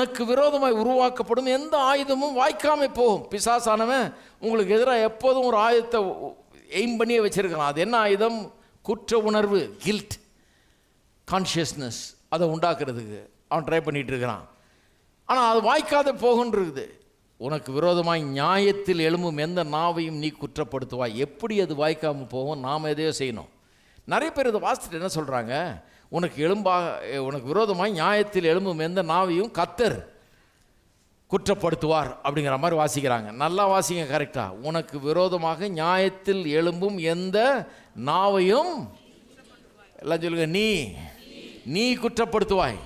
உனக்கு விரோதமாய் உருவாக்கப்படும் எந்த ஆயுதமும் வாய்க்காமல் போகும். பிசாசானவன் உங்களுக்கு எதிராக எப்போதும் ஒரு ஆயுதத்தை எய்ம் பண்ணியே வச்சிருக்கிறான் அது என்ன ஆயுதம்? குற்ற உணர்வு கில்ட் கான்ஷியஸ்னஸ் அதை உண்டாக்குறதுக்கு அவன் ட்ரை பண்ணிகிட்டு இருக்கிறான். ஆனால் அது வாய்க்காத போகுன்றிருக்குது. உனக்கு விரோதமாய் நியாயத்தில் எழும்பும் எந்த நாவையும் நீ குற்றப்படுத்துவாய். எப்படி அது வாய்க்காமல் போகும்? நாம் எதையோ செய்யணும். நிறைய பேர் இதை வாசித்துட்டு என்ன சொல்கிறாங்க உனக்கு எழும்பாக உனக்கு விரோதமாய் நியாயத்தில் எழும்பும் எந்த நாவையும் கத்தர் குற்றப்படுத்துவார் அப்படிங்கிற மாதிரி வாசிக்கிறாங்க. நல்லா வாசிங்க கரெக்டாக உனக்கு விரோதமாக நியாயத்தில் எழும்பும் எந்த நாவையும் எல்லாம் சொல்லுங்க நீ நீ குற்றப்படுத்துவாய்.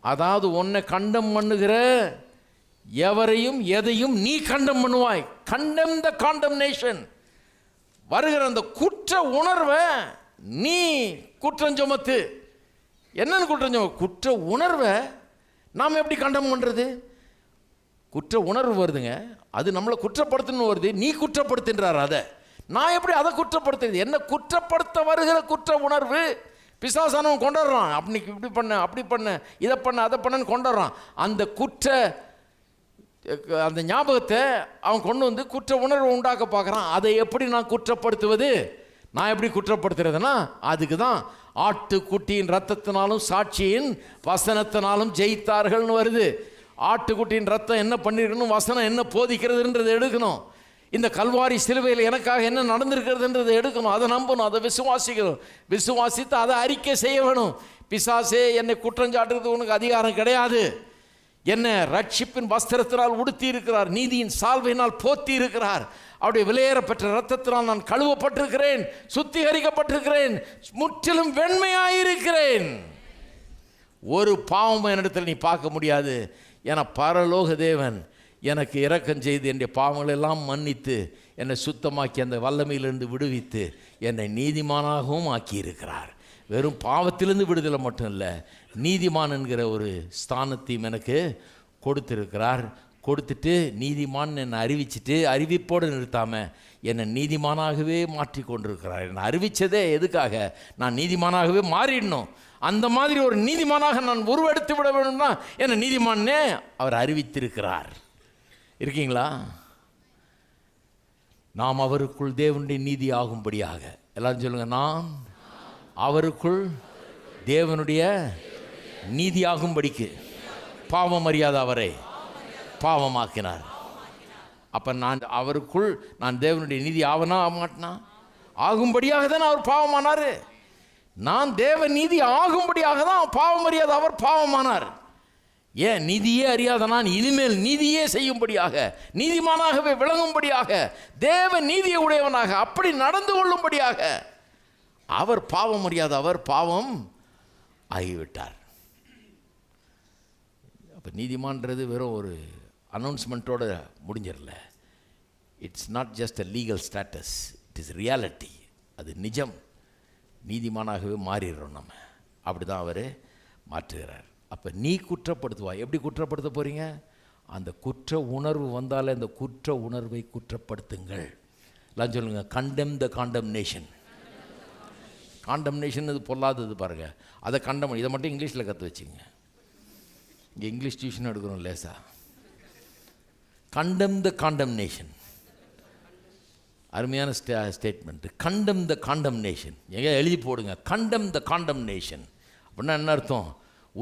அதாவது உன்னை கண்டம் பண்ணுகிற எவரையும் எதையும் நீ கண்டம் பண்ணுவாய். கண்டம் த காண்டம்னேஷன் வருகிற அந்த குற்ற உணர்வை நீ குற்றம் சுமத்து என்னன்னு குற்றம் சும குற்ற உணர்வை நாம் எப்படி கண்டம் பண்ணுறது குற்ற உணர்வு வருதுங்க. அது நம்மளை குற்றப்படுத்தணும் வருது. நீ குற்றப்படுத்துன்றார் அதை. நான் எப்படி அதை குற்றப்படுத்துறது? என்ன குற்றப்படுத்த வருகிற குற்ற உணர்வு பிசாசானவன் கொண்டாடுறான். அப்படி இப்படி பண்ண அப்படி பண்ண இதை பண்ண அதை பண்ணன்னு கொண்டாடுறான். அந்த குற்ற அந்த ஞாபகத்தை அவன் கொண்டு வந்து குற்ற உணர்வு உண்டாக்க பார்க்குறான். அதை எப்படி நான் குற்றப்படுத்துவது? நான் எப்படி குற்றப்படுத்துறதுன்னா அதுக்கு தான் ஆட்டுக்குட்டியின் ரத்தத்தினாலும் சாட்சியின் வசனத்தினாலும் ஜெயித்தார்கள்னு வருது. ஆட்டுக்குட்டியின் ரத்தம் என்ன பண்ணியிருக்கணும் வசனம் என்ன போதிக்கிறதுன்றதை எடுக்கணும். இந்த கல்வாரி சிலுவையில் எனக்காக என்ன நடந்திருக்கிறதுன்றதை எடுக்கணும். அதை நம்பணும் அதை விசுவாசிக்கணும். விசுவாசித்து அதை அறிக்கை செய்ய வேணும். பிசாசே என்னை குற்றஞ்சாட்டுறது உனக்கு அதிகாரம் கிடையாது. என்ன ரட்சிப்பின் வஸ்திரத்தினால் உடுத்தி இருக்கிறார் நீதியின் சால்வையினால் போத்தி இருக்கிறார் அவருடைய விலையேறப்பெற்ற ரத்தத்தினால் நான் கழுவப்பட்டிருக்கிறேன் சுத்திகரிக்கப்பட்டிருக்கிறேன் முற்றிலும் வெண்மையாயிருக்கிறேன். ஒரு பாவம் என்னிடத்தில் நீ பார்க்க முடியாது. என பரலோக தேவன் எனக்கு இரக்கம் செய்து என்னுடைய பாவங்களெல்லாம் மன்னித்து என்னை சுத்தமாக்கி அந்த வல்லமையிலிருந்து விடுவித்து என்னை நீதிமானாகவும் ஆக்கியிருக்கிறார். வெறும் பாவத்திலிருந்து விடுதலை மட்டும் இல்லை நீதிமான் என்கிற ஒரு ஸ்தானத்தையும் எனக்கு கொடுத்திருக்கிறார். கொடுத்துட்டு நீதிமான் என்னை அறிவிச்சிட்டு அறிவிப்போடு நிறுத்தாமல் என்னை நீதிமானாகவே மாற்றி கொண்டிருக்கிறார். என்னை அறிவித்ததே எதுக்காக? நான் நீதிமானாகவே மாறிடணும். அந்த மாதிரி ஒரு நீதிமானாக நான் உருவெடுத்து விட வேணும்னா என்னை நீதிமானே அவர் அறிவித்திருக்கிறார். இருக்கீங்களா? நாம் அவருக்குள் தேவனுடைய நீதி ஆகும்படியாக எல்லாரும் சொல்லுங்கள் நான் அவருக்குள் தேவனுடைய நீதியாகும்படிக்கு பாவம் அறியாத அவரை பாவமாக்கினார். அப்போ நான் அவருக்குள் நான் தேவனுடைய நீதி ஆவனா ஆக மாட்டேனா ஆகும்படியாக தான் அவர் பாவமானார். நான் தேவ நீதி ஆகும்படியாக தான் பாவம் அறியாத அவர் பாவமானார். ஏன்? நீதியே அறியாத நான் இனிமேல் நீதியே செய்யும்படியாக நீதிமானாகவே விளங்கும்படியாக தேவ நீதியை உடையவனாக அப்படி நடந்து கொள்ளும்படியாக அவர் பாவம் அறியாத அவர் பாவம் ஆகிவிட்டார். அப்போ நீதிமான்றது வெறும் ஒரு அனௌன்ஸ்மெண்ட்டோட முடிஞ்சிடல. It's not just a legal status it is reality அது நிஜம். நீதிமானாகவே மாறிடுறோம் நம்ம. அப்படி தான் அவர் மாற்றுகிறார். அப்போ நீ குற்றப்படுத்துவா எப்படி குற்றப்படுத்த போகிறீங்க அந்த குற்ற உணர்வு வந்தாலே அந்த குற்ற உணர்வை குற்றப்படுத்துங்கள். எல்லாம் சொல்லுங்கள் கண்டெம் த காண்டம்னேஷன் காண்டம்னேஷன் இது பொல்லாதது பாருங்கள் அதை கண்டம் இதை மட்டும் இங்கிலீஷில் கற்று வச்சுங்க. இங்கே இங்கிலீஷ் டியூஷன் எடுக்கணும் லேசா. கண்டம் த காண்டம்னேஷன் அருமையான stay statement condemn the condemnation எங்கே எழுதி போடுங்க. கண்டம் த காண்டம்னேஷன் அப்படின்னா என்ன அர்த்தம்?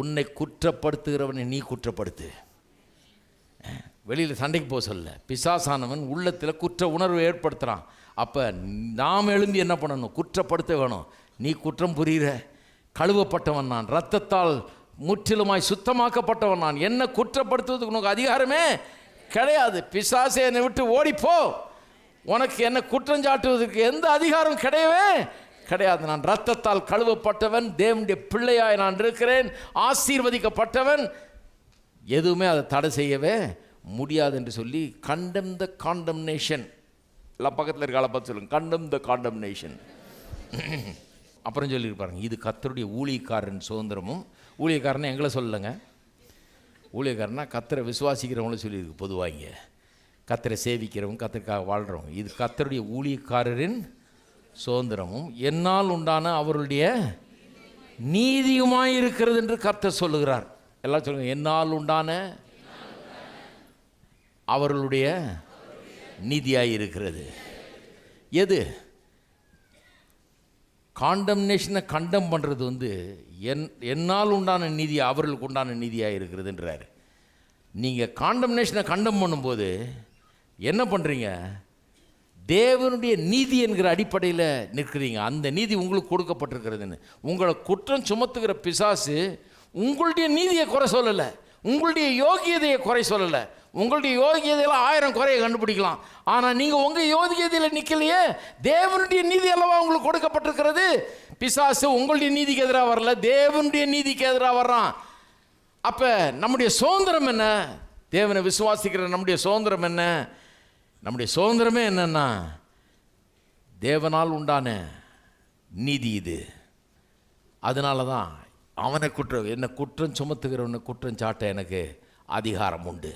உன்னை குற்றப்படுத்துகிறவனை நீ குற்றப்படுத்து. வெளியில் சண்டைக்கு போக சொல்ல பிசாசானவன் உள்ளத்தில் குற்ற உணர்வை ஏற்படுத்துகிறான் அப்போ நாம் எழும்பி என்ன பண்ணணும்? குற்றப்படுத்த வேணும். நீ குற்றம் புரிகிற. கழுவப்பட்டவன் நான். ரத்தத்தால் முற்றிலுமாய் சுத்தமாக்கப்பட்டவன் நான். என்ன குற்றப்படுத்துவதுக்கு உனக்கு அதிகாரமே கிடையாது. பிசாசே என்னை விட்டு ஓடிப்போ. உனக்கு என்ன குற்றம் சாட்டுவதற்கு எந்த அதிகாரம் கிடையவே கிடையாது. நான் ரத்தத்தால் கழுவப்பட்டவன் தேவனுடைய பிள்ளையாய் நான் இருக்கிறேன் ஆசீர்வதிக்கப்பட்டவன். எதுவுமே அதை தடை செய்யவே முடியாது என்று சொல்லி கண்டம் த காண்டம்னேஷன் எல்லாம் பக்கத்தில் இருக்க பார்த்து சொல்லுங்க. கண்டம் த காண்டம்னேஷன் அப்புறம் சொல்லியிருப்பாருங்க இது கத்தருடைய ஊழியக்காரன் சுதந்திரமும் ஊழியக்காரனை எங்களை சொல்லலைங்க. ஊழியக்காரனா கத்தரை விசுவாசிக்கிறவங்களும் சொல்லியிருக்கு பொதுவாங்க கத்தரை சேவிக்கிறவங்க கத்தருக்காக வாழ்கிறவங்க இது கத்தருடைய ஊழியக்காரரின் சுதந்திரமும் என்னால் உண்டான அவருடைய நீதியுமாய் இருக்கிறது என்று கர்த்தர் சொல்லுகிறார். எல்லாம் சொல்லுங்கள் என்னால் உண்டான அவர்களுடைய நீதியாக இருக்கிறது. எது? காண்டம்னேஷனை கண்டம் பண்ணுறது வந்து என் என்னால் உண்டான நீதி அவர்களுக்கு உண்டான நீதியாக இருக்கிறதுன்றாரு. நீங்கள் காண்டம்னேஷனை கண்டம் பண்ணும்போது என்ன பண்ணுறீங்க தேவனுடைய நீதி என்கிற அடிப்படையில் நிற்கிறீங்க. அந்த நீதி உங்களுக்கு கொடுக்கப்பட்டிருக்கிறதுன்னு. உங்களை குற்றம் சுமத்துகிற பிசாசு உங்களுடைய நீதியை குறை சொல்லலை. உங்களுடைய யோகியதையை குறை சொல்லலை. உங்களுடைய யோகியதையில் ஆயிரம் குறையை கண்டுபிடிக்கலாம். ஆனால் நீங்கள் உங்கள் யோகியதையில் நிற்கலையே தேவனுடைய நீதி அல்லவா உங்களுக்கு கொடுக்கப்பட்டிருக்கிறது? பிசாசு உங்களுடைய நீதிக்கு எதிராக வரல. தேவனுடைய நீதிக்கு எதிராக வர்றான். அப்போ நம்முடைய சுதந்திரம் என்ன? தேவனை விசுவாசிக்கிற நம்முடைய சுதந்திரம் என்ன? நம்முடைய சுதந்திரமே என்னென்னா தேவனால் உண்டான நீதி இது. அதனால தான் அவனை குற்றம் என்ன குற்றம் சுமத்துகிறவனை குற்றம் சாட்ட எனக்கு அதிகாரம் உண்டு.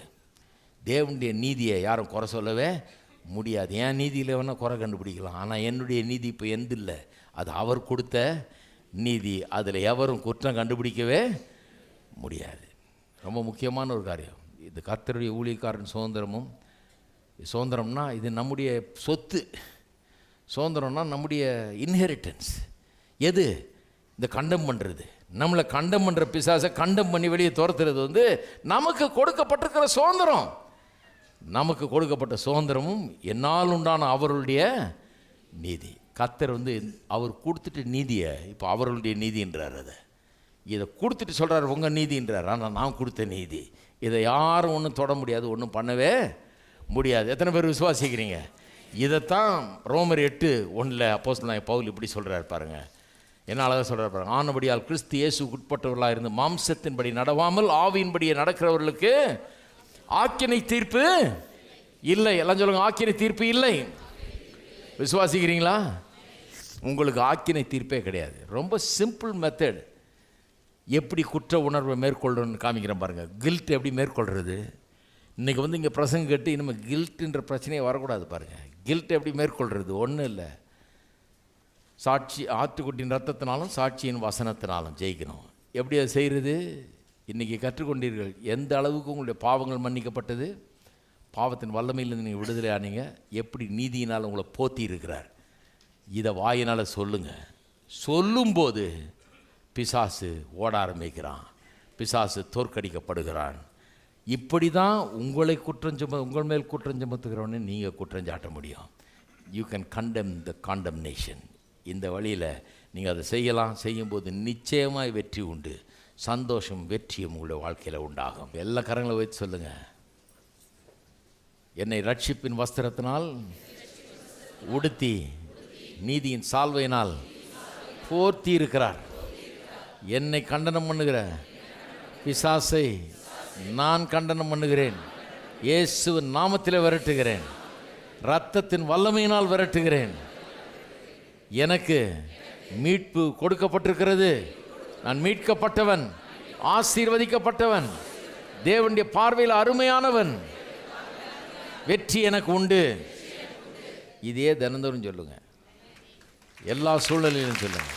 தேவனுடைய நீதியை யாரும் குறை சொல்லவே முடியாது. என் நீதியில் வேணால் குறை கண்டுபிடிக்கலாம். ஆனால் என்னுடைய நீதி இப்போ எந்த இல்லை அது அவர் கொடுத்த நீதி. அதில் எவரும் குற்றம் கண்டுபிடிக்கவே முடியாது. ரொம்ப முக்கியமான ஒரு காரியம். இது கர்த்தருடைய ஊழியக்காரன் சுதந்திரமும் சுதந்திரம்னா இது நம்முடைய சொத்து. சுதந்திரம்னா நம்முடைய இன்ஹெரிட்டன்ஸ் எது? இந்த கண்டம் பண்ணுறது நம்மளை கண்டம் பண்ணுற பிசாசை கண்டம் பண்ணி வெளியே துரத்துறது வந்து நமக்கு கொடுக்கப்பட்டிருக்கிற சுதந்திரம். நமக்கு கொடுக்கப்பட்ட சுதந்திரமும் என்னால் உண்டான அவர்களுடைய நீதி. கத்தர் வந்து அவர் கொடுத்துட்டு நீதியை இப்போ அவர்களுடைய நீதின்றார் அதை. இதை கொடுத்துட்டு சொல்கிறார் உங்கள் நீதின்றார். ஆனால் நான் கொடுத்த நீதி. இதை யாரும் ஒன்றும் தொட முடியாது ஒன்றும் பண்ணவே முடியாது. எத்தனை பேர் விசுவாசிக்கிறீங்க? இதைத்தான் ரோமர் எட்டு ஒன்றில் அப்போஸ் நான் பவுல் இப்படி சொல்கிறார் பாருங்கள் என்ன அழகாக சொல்கிறார் பாருங்க. ஆனபடியால் கிறிஸ்து இயேசு உட்பட்டவர்களாக இருந்து மாம்சத்தின்படி நடவாமல் ஆவியின்படியே நடக்கிறவர்களுக்கு ஆக்கினை தீர்ப்பு இல்லை. எல்லாம் சொல்லுங்க ஆக்கினை தீர்ப்பு இல்லை. விசுவாசிக்கிறீங்களா? உங்களுக்கு ஆக்கினை தீர்ப்பே கிடையாது. ரொம்ப சிம்பிள் மெத்தட் எப்படி குற்ற உணர்வை மேற்கொள்ளணும்னு காமிக்கிறேன் பாருங்கள் கில்ட் எப்படி மேற்கொள்கிறது இன்றைக்கி வந்து இங்கே பிரசங்க கேட்டு இனிமேல் கில்ட்டுன்ற பிரச்சனையே வரக்கூடாது பாருங்கள் கில்ட் எப்படி மேற்கொள்கிறது ஒன்றும் இல்லை. சாட்சி ஆட்டுக்குட்டியின் ரத்தத்தினாலும் சாட்சியின் வசனத்தினாலும் ஜெயிக்கணும். எப்படி அதை செய்கிறது இன்றைக்கி கற்றுக்கொண்டீர்கள். எந்த அளவுக்கு உங்களுடைய பாவங்கள் மன்னிக்கப்பட்டது? பாவத்தின் வல்லமையிலிருந்து நீங்கள் விடுதலை ஆனீங்க எப்படி நீதியினால் உங்களை போத்தி இருக்கிறார்? இதை வாயினால் சொல்லுங்கள் சொல்லும்போது பிசாசு ஓட ஆரம்பிக்கிறான். பிசாசு தோற்கடிக்கப்படுகிறான். இப்படி தான் உங்களை குற்றம் சும உங்கள் மேல் குற்றம் சுமத்துகிறவனே நீங்கள் குற்றம் சாட்ட முடியும். You can condemn the condemnation இந்த வழியில் நீங்கள் அதை செய்யலாம். செய்யும்போது நிச்சயமாய் வெற்றி உண்டு. சந்தோஷம் வெற்றியும் உங்களுடைய வாழ்க்கையில் உண்டாகும். எல்லா கரங்களை வைத்து சொல்லுங்கள் என்னை ரட்சிப்பின் வஸ்திரத்தினால் உடுத்தி நீதியின் சால்வையினால் போர்த்தி இருக்கிறார். என்னை கண்டனம் பண்ணுகிற பிசாசை நான் கண்டனம் பண்ணுகிறேன். இயேசுவின் நாமத்தில் விரட்டுகிறேன். இரத்தத்தின் வல்லமையினால் விரட்டுகிறேன். எனக்கு மீட்பு கொடுக்கப்பட்டிருக்கிறது. நான் மீட்கப்பட்டவன் ஆசீர்வதிக்கப்பட்டவன் தேவனுடைய பார்வையில் அருமையானவன். வெற்றி எனக்கு உண்டு. இதே தினந்தோறும் சொல்லுங்க. எல்லா சூழ்நிலையிலும் சொல்லுங்கள்